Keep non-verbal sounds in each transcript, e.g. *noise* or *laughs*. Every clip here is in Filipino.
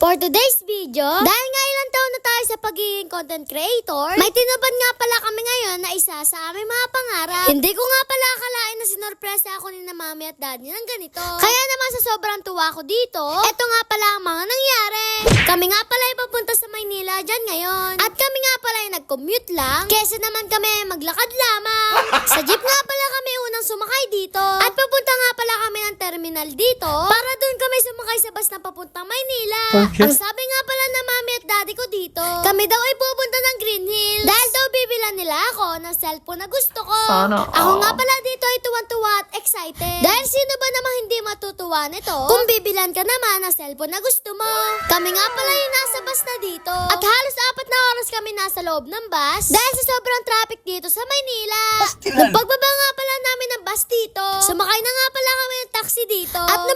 For today's video, dahil nga ilang taon na tayo sa pagiging content creator, may tinupad nga pala kami ngayon na isa sa aming mga pangarap. Hindi ko nga pala akalain na sinorpresa ako ni na mami at daddy ng ganito. Kaya naman sa sobrang tuwa ko dito, eto nga pala ang mga nangyari. Kami nga pala ay papunta sa Maynila dyan ngayon. At kami nga pala ay nag-commute lang, kesa naman kami maglakad lamang. *laughs* sa jeep nga pala kami unang sumakay dito. At papunta nga terminal dito, para doon kami sumakay sa bus na papuntang Maynila. Okay. Ang sabi nga pala na mami at daddy ko dito, kami daw ay pupunta ng Green Hills. Dahil daw bibilan nila ako ng cellphone na gusto ko. Sana Ako nga pala dito ay tuwan-tuwa at excited. Dahil sino ba namang hindi matutuwa nito kung bibilan ka naman ng cellphone na gusto mo. Kami nga pala yung nasa bus na dito. At halos apat na oras kami nasa loob ng bus dahil sa sobrang traffic dito sa Maynila. Nung pagbaba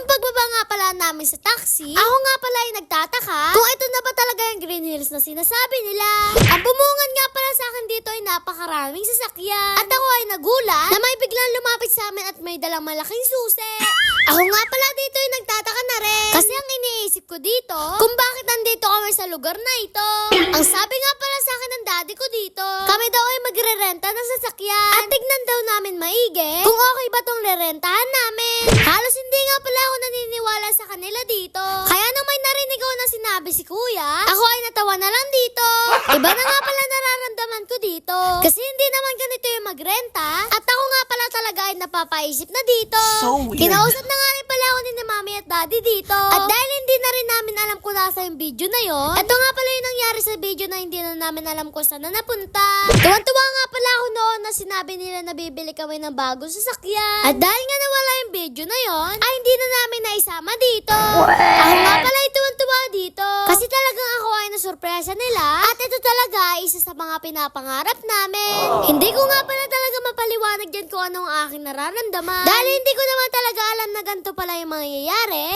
nung pagbaba nga pala namin sa taxi, ako nga pala ay nagtataka kung ito na ba talaga yung Green Hills na sinasabi nila. Ang bumungan nga pala sa akin dito ay napakaraming sasakyan. At ako ay nagulat na may biglang lumapit sa amin at may dalang malaking susi. Ako nga pala ko dito, kung bakit nandito kami sa lugar na ito. ang sabi nga pala sa akin ng daddy ko dito, kami daw ay magre-renta ng sasakyan. At tignan daw namin maigi kung okay ba tong rerentahan namin. Halos hindi nga pala ako naniniwala sa kanila dito. Kaya nung may narinig ko na sinabi si kuya, ako ay natawa na lang dito. Iba na nga pala nararamdaman ko dito. Kasi hindi naman ganito yung magrenta. At ako nga pala talaga ay napapaisip na dito. So weird. Kinausap na nga rin pala ako ni mami at daddy dito. At nasa yung video na yon, ito nga pala yung nangyari sa video na hindi na namin alam kung saan na napunta. Tuwan-tuwa nga pala ako noon na sinabi nila na bibili kami ng bagong sasakyan. At dahil nga nawala yung video na yon, ay hindi na namin naisama dito. Ako nga pala tuwan-tuwa dito. Kasi talagang ako ay nasurpresa nila. At ito talaga isa sa mga pinapangarap namin. Hindi ko nga pala talaga mapaliwanag dyan kung ano ang aking nararamdaman. Dahil hindi ko naman talaga alam na ganito pala yung mangyayari.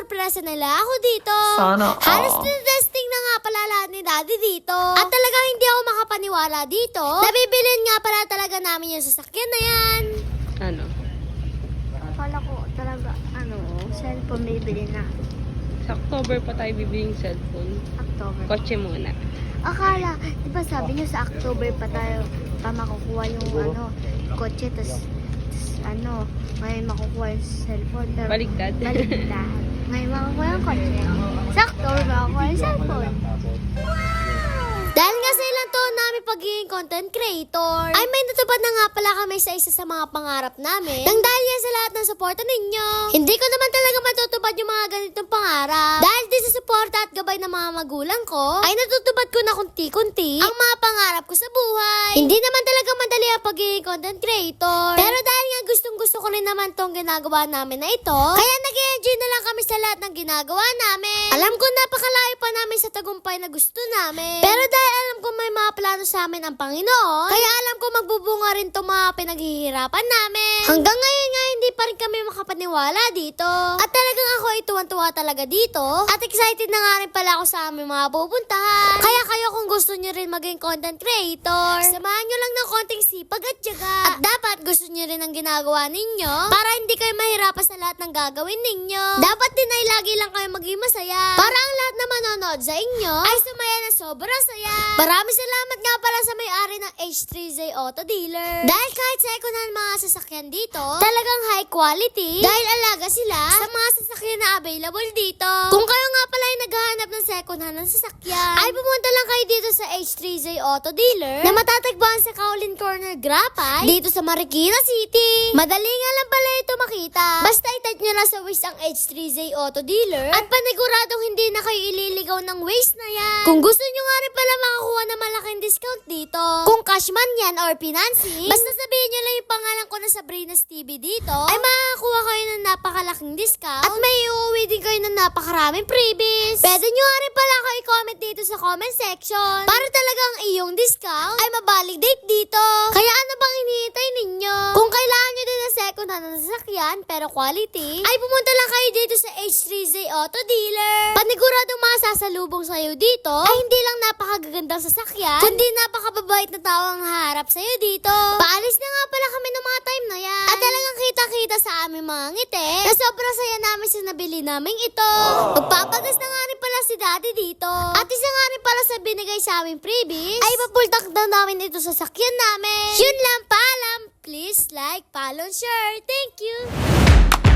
Surpresa nila ako dito. Sana Halos all. testing na nga pala lahat ni daddy dito. At talaga hindi ako makapaniwala dito. Nabibilin nga pala talaga namin yung sasakyan na yan. Ano? Akala ko talaga, ano, cellphone bibili na. Sa October pa tayo bibili cellphone. October. Kotse muna. Akala, di ba sabi niyo sa October pa tayo pa makukuha yung ano, kotse, tas, tas ano, ngayon makukuha yung cellphone. Pero, Baligtad. Baligtad. *laughs* ngayon makukuha yung kotse. Sa October makukuha yung cellphone. Sa namin pagiging content creator, ay may natupad na nga pala kami sa isa sa mga pangarap namin. Nang dahil yan sa lahat ng suporta ninyo. Hindi ko naman talaga matutupad yung mga ganitong pangarap. Dahil din sa suporta at gabay ng mga magulang ko, ay natutupad ko na kunti-kunti ang mga pangarap ko sa buhay. Hindi naman talaga madali ang pagiging content creator. Pero dahil nga gustong gusto ko rin naman tong ginagawa namin na ito, kaya nag enjoy na lang kami sa lahat ng ginagawa namin. Alam ko napakalayo pa namin sa tagumpay na gusto namin. Pero dahil alam ko may mga plano sa amin ang Panginoon, kaya alam ko magbubunga rin itong mga pinaghihirapan namin. Hanggang ngayon nga hindi pa rin kami makapaniwala dito. At talagang ako ay tuwan-tuwa talaga dito. At excited na nga rin pala ako sa aming mga pupuntahan. Kaya kayo kung gusto nyo rin maging content creator, samahan nyo lang ng konting sipag at tiyaga. At dapat gusto nyo rin ang ginagawa ninyo para hindi kayo mahirapan sa lahat ng gagawin ninyo. Dapat din ay lagi lang kayo maging masaya. Para ang lahat na manonood sa inyo ay sumaya na sobrang saya. Maraming salamat nga pala sa may-ari ng H3Z Auto Dealer. Dahil kahit second hand mga sasakyan dito, talagang high quality. Dahil alaga sila sa mga sasakyan na available dito. Kung kayo nga pala ay naghahanap ng second hand ng sasakyan, ay pumunta lang kayo dito sa H3Z Auto Dealer na matatagpuan sa Kaulin Corner Grapay dito sa Marikina City. Madali nga lang pala ito makita. Basta itype nyo lang sa Waze ang H3Z Auto Dealer at paniguradong kayo ililigaw ng Waze na yan. Kung gusto nyo nga rin pala makakuha ng malaking discount dito, kung cash man yan or financing, basta sabihin nyo lang yung pangalan ko na Sabrina's TV dito, ay makakakuha kayo ng napakalaking discount at may uuwi din kayo ng napakaraming freebies. Pwede nyo nga rin pala ako i-comment dito sa comment section para talagang iyong discount ay mabalidate dito. Kaya ano bang hinihintay ninyo? Kung kailangan hand na sasakyan pero quality, ay pumunta lang kayo dito sa H3Z Auto Dealer. Paniguradong masasalubong sa'yo dito ay hindi lang napakagagandang sasakyan, kundi napakababait na tao ang haharap sa'yo dito. Paalis na nga pala kami ng mga time na yan. At talagang kita-kita sa aming mga ngiti na sobrang saya namin sa nabili naming ito. Magpapagas na nga rin pala si daddy dito. At isa nga rin pala sa binigay sa aming freebies, ay papultak daw namin ito sa sakyan namin. Yun lang, paalam. Please like, follow, share. Thank you!